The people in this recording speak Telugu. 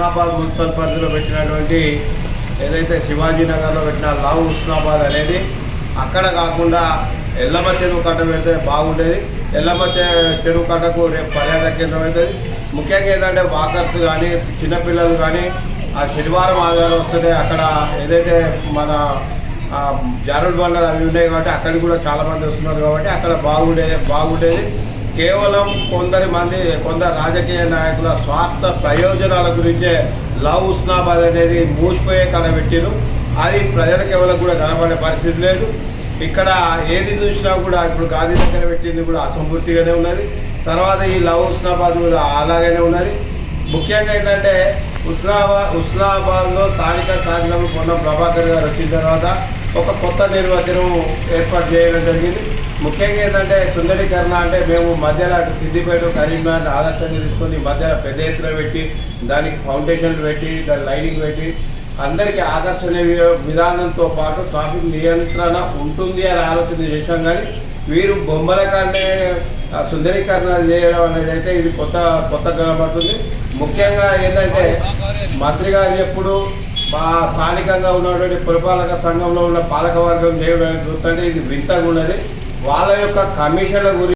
హుస్నాబాద్ మున్సిపల్ పరిధిలో పెట్టినటువంటి ఏదైతే శివాజీ నగర్లో పెట్టిన లవ్ హుస్నాబాద్ అనేది అక్కడ కాకుండా ఎల్లమ్మ చెరువు కట్ట పెడితే బాగుండేది. ఎల్లమ్మ చెరువు కట్టకు రేపు పర్యాటక కేంద్రం అవుతుంది. ముఖ్యంగా ఏంటంటే వాకర్స్ కానీ చిన్నపిల్లలు కానీ ఆ శనివారం ఆదివారం వస్తుంటే అక్కడ ఏదైతే మన జారుడు బండలు అవి ఉన్నాయి కాబట్టి అక్కడికి కూడా చాలామంది వస్తున్నారు కాబట్టి అక్కడ బాగుండే బాగుండేది. కేవలం కొందరి మంది కొందరు రాజకీయ నాయకుల స్వార్థ ప్రయోజనాల గురించే లవ్ ఉస్నాబాద్ అనేది మూసిపోయే కళ అది ప్రజలకు ఎవరికి కూడా కనబడే పరిస్థితి లేదు. ఇక్కడ ఏది చూసినా కూడా ఇప్పుడు గాంధీ దగ్గర పెట్టింది కూడా అసంపూర్తిగానే ఉన్నది. తర్వాత ఈ లవ్ ఉస్నాబాద్ కూడా అలాగనే ఉన్నది. ముఖ్యంగా ఏంటంటే ఉస్నాబాద్ ఉస్నాబాద్లో స్థానిక శాసనం పొన్నం ప్రభాకర్ గారు వచ్చిన తర్వాత ఒక కొత్త నిర్వచనం ఏర్పాటు చేయడం జరిగింది. ముఖ్యంగా ఏంటంటే సుందరీకరణ అంటే మేము మధ్యలో అటు సిద్దిపేట కరీంనగర్ ఆదర్శంగా తీసుకొని మధ్యలో పెద్ద ఎత్తున పెట్టి దానికి ఫౌండేషన్లు పెట్టి దాని లైనింగ్ పెట్టి అందరికీ ఆకర్షణీయ విధానంతో పాటు ట్రాఫిక్ నియంత్రణ ఉంటుంది అని ఆలోచన చేశాం కానీ వీరు బొమ్మల కంటే సుందరీకరణ చేయడం అనేది అయితే ఇది కొత్త కొత్త కనబడుతుంది. ముఖ్యంగా ఏంటంటే మంత్రి గారు ఎప్పుడు మా స్థానికంగా ఉన్నటువంటి పురపాలక సంఘంలో ఉన్న పాలక వర్గం చేయడం చూస్తుంటే ఇది వింతగా ఉన్నది. వాళ్ళ యొక్క కమిషన్ల గురించి